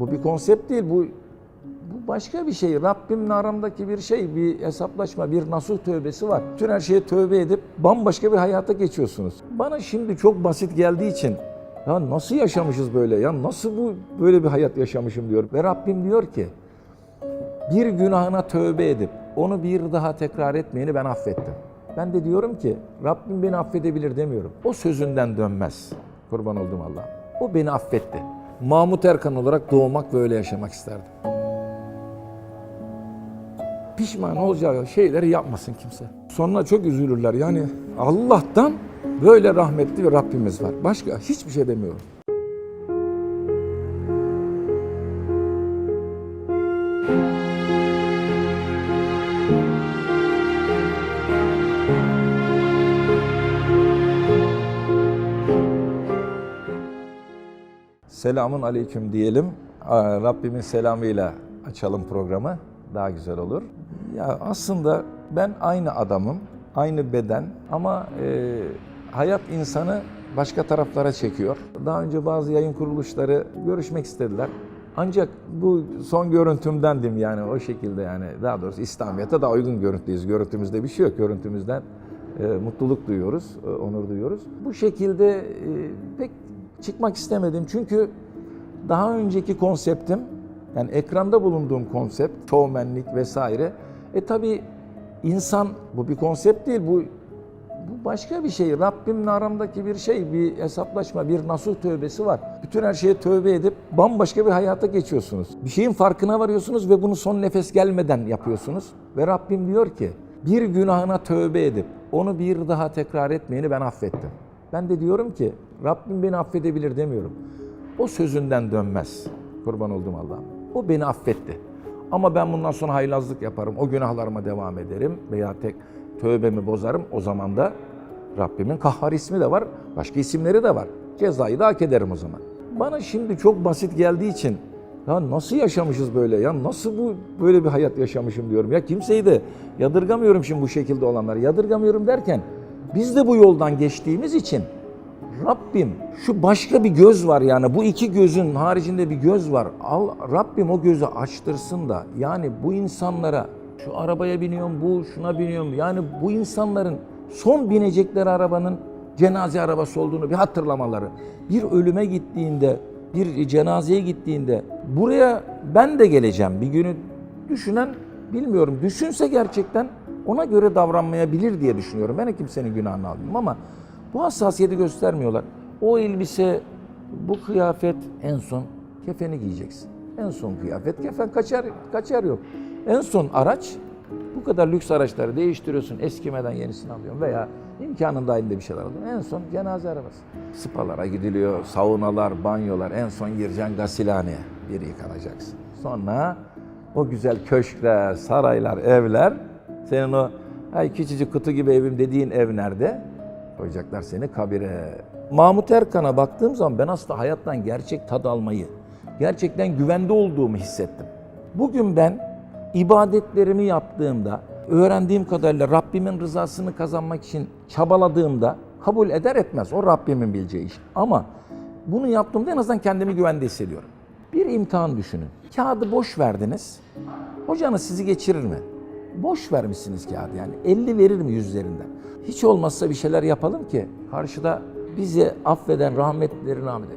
Bu bir konsept değil, bu bu başka bir şey. Rabbimle aramdaki bir şey, bir hesaplaşma, bir nasuh tövbesi var. Bütün her şeye tövbe edip bambaşka bir hayata geçiyorsunuz. Bana şimdi çok basit geldiği için ya nasıl yaşamışız böyle? Ya nasıl bu böyle bir hayat yaşamışım diyor. Ve Rabbim diyor ki bir günahına tövbe edip onu bir daha tekrar etmeyeni ben affettim. Ben de diyorum ki Rabbim beni affedebilir demiyorum. O sözünden dönmez. Kurban oldum Allah'ım. O beni affetti. Mahmut Erkan olarak doğmak ve öyle yaşamak isterdim. Pişman olacağı şeyleri yapmasın kimse. Sonra çok üzülürler. Yani Allah'tan böyle rahmetli bir Rabbimiz var. Başka hiçbir şey demiyorum. Selamun aleyküm diyelim. Rabbimin selamıyla açalım programı. Daha güzel olur. Ya aslında ben aynı adamım, aynı beden ama e, hayat insanı başka taraflara çekiyor. Daha önce bazı yayın kuruluşları görüşmek istediler. Ancak bu son görüntümdendim yani o şekilde yani daha doğrusu İslamiyet'e daha uygun görüntüdeyiz. Görüntümüzde bir şey yok. Görüntümüzden e, mutluluk duyuyoruz, e, onur duyuyoruz. Bu şekilde e, pek çıkmak istemedim çünkü daha önceki konseptim yani ekranda bulunduğum konsept, şovmenlik vesaire. E tabi insan bu bir konsept değil bu bu başka bir şey. Rabbimle aramdaki bir şey, bir hesaplaşma, bir nasuh tövbesi var. Bütün her şeye tövbe edip bambaşka bir hayata geçiyorsunuz. Bir şeyin farkına varıyorsunuz ve bunu son nefes gelmeden yapıyorsunuz. Ve Rabbim diyor ki bir günahına tövbe edip onu bir daha tekrar etmeyeni ben affettim. Ben de diyorum ki Rabbim beni affedebilir demiyorum. O sözünden dönmez. Kurban oldum Allah'ım. O beni affetti. Ama ben bundan sonra haylazlık yaparım. O günahlarıma devam ederim veya tek tövbemi bozarım. O zaman da Rabbimin kahhar ismi de var. Başka isimleri de var. Cezayı da hak ederim o zaman. Bana şimdi çok basit geldiği için ya nasıl yaşamışız böyle ya nasıl bu böyle bir hayat yaşamışım diyorum. Ya kimseyi de yadırgamıyorum şimdi bu şekilde olanları. Yadırgamıyorum derken biz de bu yoldan geçtiğimiz için Rabbim şu başka bir göz var yani bu iki gözün haricinde bir göz var. Al, Rabbim o gözü açtırsın da yani bu insanlara şu arabaya biniyorum bu şuna biniyorum yani bu insanların son binecekleri arabanın cenaze arabası olduğunu bir hatırlamaları. Bir ölüme gittiğinde bir cenazeye gittiğinde buraya ben de geleceğim bir günü düşünen bilmiyorum düşünse gerçekten ona göre davranmayabilir diye düşünüyorum. Ben de kimsenin günahını almıyorum ama bu hassasiyeti göstermiyorlar. O elbise, bu kıyafet en son kefeni giyeceksin. En son kıyafet kefen kaçar kaçar yok. En son araç bu kadar lüks araçları değiştiriyorsun. Eskimeden yenisini alıyorsun veya imkanın dahilinde bir şeyler alıyorsun. En son cenaze arabası. Spalara gidiliyor, saunalar, banyolar. En son gireceksin gasilhaneye. Bir yıkanacaksın. Sonra o güzel köşkler, saraylar, evler senin o ay küçücük kutu gibi evim dediğin ev nerede? Koyacaklar seni kabire. Mahmut Erkan'a baktığım zaman ben aslında hayattan gerçek tad almayı, gerçekten güvende olduğumu hissettim. Bugün ben ibadetlerimi yaptığımda, öğrendiğim kadarıyla Rabbimin rızasını kazanmak için çabaladığımda kabul eder etmez. O Rabbimin bileceği iş. Ama bunu yaptığımda en azından kendimi güvende hissediyorum. Bir imtihan düşünün. Kağıdı boş verdiniz. Hocanız sizi geçirir mi? Boş vermişsiniz kağıdı yani. 50 verir mi yüzlerinden? Hiç olmazsa bir şeyler yapalım ki karşıda bizi affeden, rahmetleri rahmet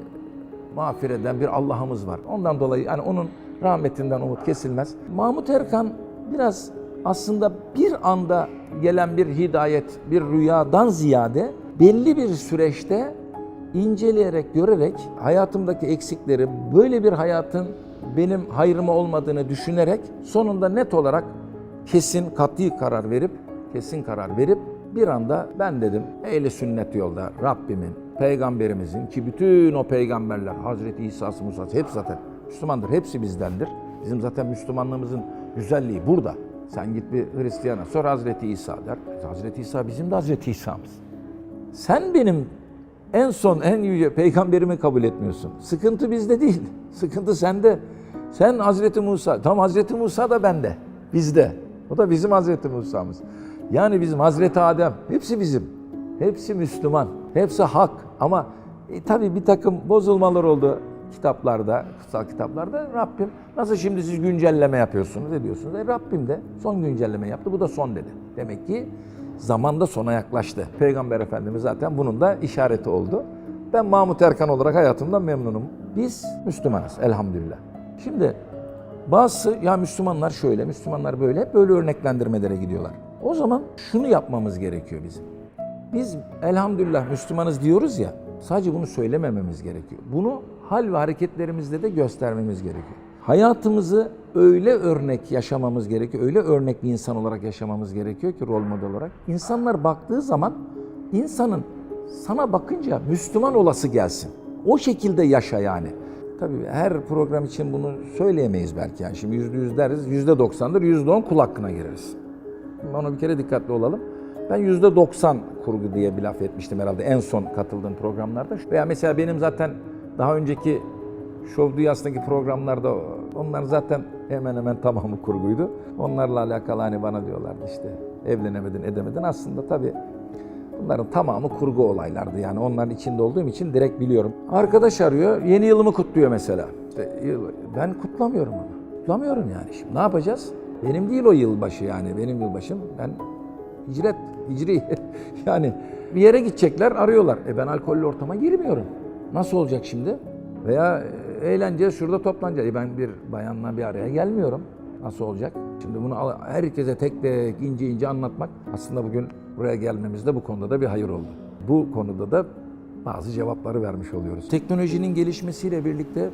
mağfiret eden bir Allah'ımız var. Ondan dolayı yani onun rahmetinden umut kesilmez. Mahmut Erkan biraz aslında bir anda gelen bir hidayet, bir rüyadan ziyade belli bir süreçte inceleyerek, görerek hayatımdaki eksikleri, böyle bir hayatın benim hayrıma olmadığını düşünerek sonunda net olarak kesin kat'i karar verip kesin karar verip bir anda ben dedim ehli sünnet yolda Rabbimin, peygamberimizin ki bütün o peygamberler Hazreti İsa'sı, Musa'sı hep zaten Müslümandır. Hepsi bizdendir. Bizim zaten Müslümanlığımızın güzelliği burada. Sen git bir Hristiyana sor Hazreti İsa der. Hazreti İsa bizim de Hazreti İsa'mız. Sen benim en son en yüce peygamberimi kabul etmiyorsun. Sıkıntı bizde değil. Sıkıntı sende. Sen Hazreti Musa, tam Hazreti Musa da bende. Bizde. O da bizim Hazreti Musa'mız. Yani bizim Hazreti Adem, hepsi bizim. Hepsi Müslüman, hepsi hak. Ama e, tabii bir takım bozulmalar oldu. kitaplarda, kutsal kitaplarda Rabbim nasıl şimdi siz güncelleme yapıyorsunuz ediyorsunuz. E Rabbim de son güncelleme yaptı. Bu da son dedi. Demek ki zamanda sona yaklaştı. Peygamber Efendimiz zaten bunun da işareti oldu. Ben Mahmut Erkan olarak hayatımdan memnunum. Biz Müslümanız elhamdülillah. Şimdi bazısı ya Müslümanlar şöyle, Müslümanlar böyle böyle örneklendirmelere gidiyorlar. O zaman şunu yapmamız gerekiyor bizim. Biz elhamdülillah Müslümanız diyoruz ya, sadece bunu söylemememiz gerekiyor. Bunu hal ve hareketlerimizde de göstermemiz gerekiyor. Hayatımızı öyle örnek yaşamamız gerekiyor, öyle örnek bir insan olarak yaşamamız gerekiyor ki rol model olarak. İnsanlar baktığı zaman insanın sana bakınca Müslüman olası gelsin. O şekilde yaşa yani. Tabii her program için bunu söyleyemeyiz belki yani. Şimdi yüzde yüz deriz, yüzde doksandır, yüzde on kul hakkına gireriz. Ona bir kere dikkatli olalım. Ben yüzde 90 kurgu diye bir laf etmiştim herhalde en son katıldığım programlarda. Veya mesela benim zaten daha önceki Şov Dünyası'ndaki programlarda onlar zaten hemen hemen tamamı kurguydu. Onlarla alakalı hani bana diyorlardı işte evlenemedin edemedin. Aslında tabii bunların tamamı kurgu olaylardı yani onların içinde olduğum için direkt biliyorum. Arkadaş arıyor yeni yılımı kutluyor mesela. İşte ben kutlamıyorum onu. Kutlamıyorum yani şimdi ne yapacağız? Benim değil o yılbaşı yani benim yılbaşım. Ben Hicret, hicri. yani bir yere gidecekler, arıyorlar. E ben alkollü ortama girmiyorum. Nasıl olacak şimdi? Veya e, eğleneceğiz, şurada toplanacağız. E ben bir bayanla bir araya gelmiyorum. Nasıl olacak? Şimdi bunu herkese tek tek ince ince anlatmak aslında bugün buraya gelmemizde bu konuda da bir hayır oldu. Bu konuda da bazı cevapları vermiş oluyoruz. Teknolojinin gelişmesiyle birlikte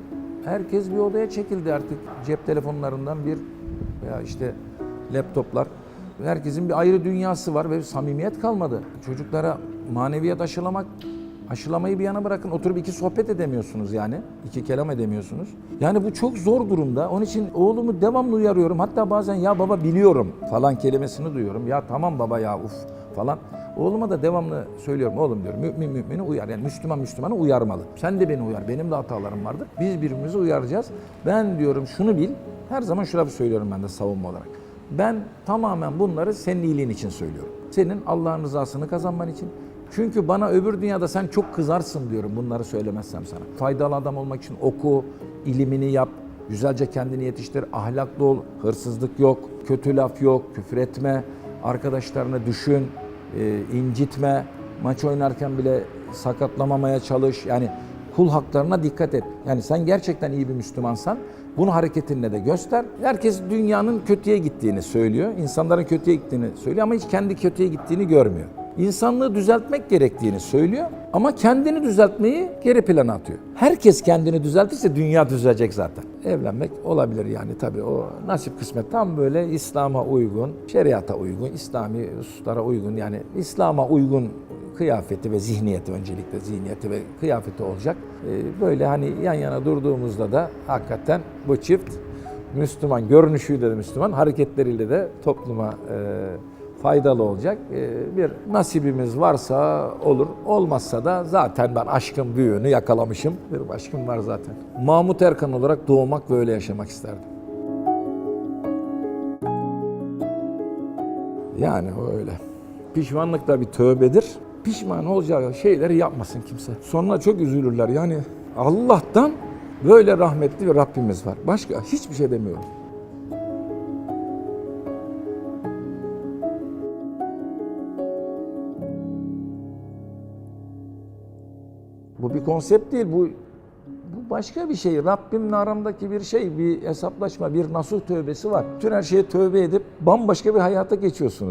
herkes bir odaya çekildi artık. Cep telefonlarından bir veya işte laptoplar. Herkesin bir ayrı dünyası var ve samimiyet kalmadı. Çocuklara maneviyat aşılamak, aşılamayı bir yana bırakın. Oturup iki sohbet edemiyorsunuz yani. iki kelam edemiyorsunuz. Yani bu çok zor durumda. Onun için oğlumu devamlı uyarıyorum. Hatta bazen ya baba biliyorum falan kelimesini duyuyorum. Ya tamam baba ya uf falan. Oğluma da devamlı söylüyorum oğlum diyorum mümin mümini uyar. Yani Müslüman Müslümanı uyarmalı. Sen de beni uyar. Benim de hatalarım vardır. Biz birbirimizi uyaracağız. Ben diyorum şunu bil. Her zaman şu söylüyorum ben de savunma olarak. Ben tamamen bunları senin iyiliğin için söylüyorum. Senin Allah'ın rızasını kazanman için. Çünkü bana öbür dünyada sen çok kızarsın diyorum bunları söylemezsem sana. Faydalı adam olmak için oku, ilimini yap, güzelce kendini yetiştir, ahlaklı ol, hırsızlık yok, kötü laf yok, küfür etme, arkadaşlarını düşün, e, incitme, maç oynarken bile sakatlamamaya çalış. Yani kul haklarına dikkat et. Yani sen gerçekten iyi bir Müslümansan bunu hareketinle de göster. Herkes dünyanın kötüye gittiğini söylüyor. insanların kötüye gittiğini söylüyor ama hiç kendi kötüye gittiğini görmüyor. İnsanlığı düzeltmek gerektiğini söylüyor ama kendini düzeltmeyi geri plana atıyor. Herkes kendini düzeltirse dünya düzelecek zaten. Evlenmek olabilir yani tabii o nasip kısmet tam böyle İslam'a uygun, şeriata uygun, İslami hususlara uygun yani İslam'a uygun kıyafeti ve zihniyeti öncelikle zihniyeti ve kıyafeti olacak. Ee, Böyle hani yan yana durduğumuzda da hakikaten bu çift Müslüman, görünüşüyle de Müslüman, hareketleriyle de topluma e, faydalı olacak. E, bir nasibimiz varsa olur, olmazsa da zaten ben aşkın büyüğünü yakalamışım. Bir aşkım var zaten. Mahmut Erkan olarak doğmak ve öyle yaşamak isterdim. Yani öyle. Pişmanlık da bir tövbedir. Pişman olacağı şeyleri yapmasın kimse. Sonra çok üzülürler. Yani Allah'tan böyle rahmetli bir Rabbimiz var. Başka hiçbir şey demiyorum. Bu bir konsept değil. Bu bu başka bir şey. Rabbimle aramdaki bir şey, bir hesaplaşma, bir nasuh tövbesi var. Bütün her şeye tövbe edip bambaşka bir hayata geçiyorsunuz.